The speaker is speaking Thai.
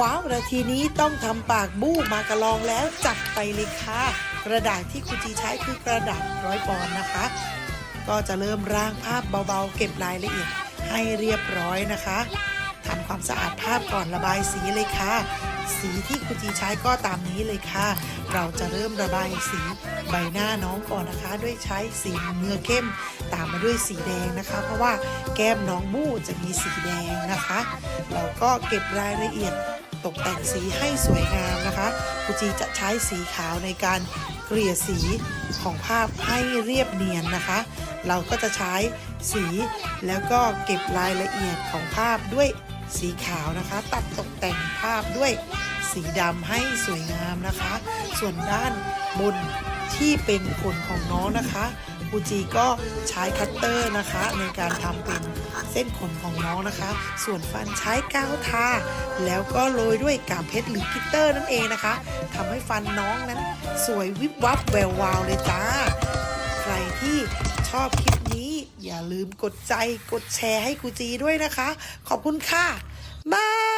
ว้าวนาทีนี้ต้องทำปากบู้มากระลองแล้วจัดไปเลยค่ะ กระดาษที่คุณจีใช้คือกระดาษร้อยปอนนะคะ ก็จะเริ่มร่างภาพเบาๆ เก็บรายละเอียดให้เรียบร้อยนะคะทำความสะอาดภาพก่อนระบายสีเลยค่ะ สีที่คุณจีใช้ก็ตามนี้เลยค่ะ เราจะเริ่มระบายสีใบหน้าน้องก่อนนะคะ ด้วยใช้สีเนื้อเข้ม ตามมาด้วยสีแดงนะคะ เพราะว่าแก้มน้องบู้จะมีสีแดงนะคะ เราก็เก็บรายละเอียด ตกแต่งสีให้สวยงามนะคะคุจีจะใช้สีขาวในการเกลี่ยสีของภาพให้เรียบเนียนนะคะ เราก็จะใช้สีแล้วก็เก็บรายละเอียดของภาพด้วยสีขาวนะคะ ตัดตกแต่งภาพด้วยสีดำให้สวยงามนะคะ ส่วนด้านบนที่เป็นขนของน้องนะคะคูจีก็ใช้คัตเตอร์นะคะในการทำเป็น ส้นขนของน้องนะคะ ส่วนฟันใช้กาวทา แล้วก็โรยด้วยกามเพชรหรือกิตเตอร์นั่นเองนะคะทำให้ฟันน้องนั้นสวยวิบวับแวววาวเลยจ้า ใครที่ชอบคลิปนี้อย่าลืมกดใจกดแชร์ให้กูจีด้วยนะคะ ขอบคุณค่ะบาย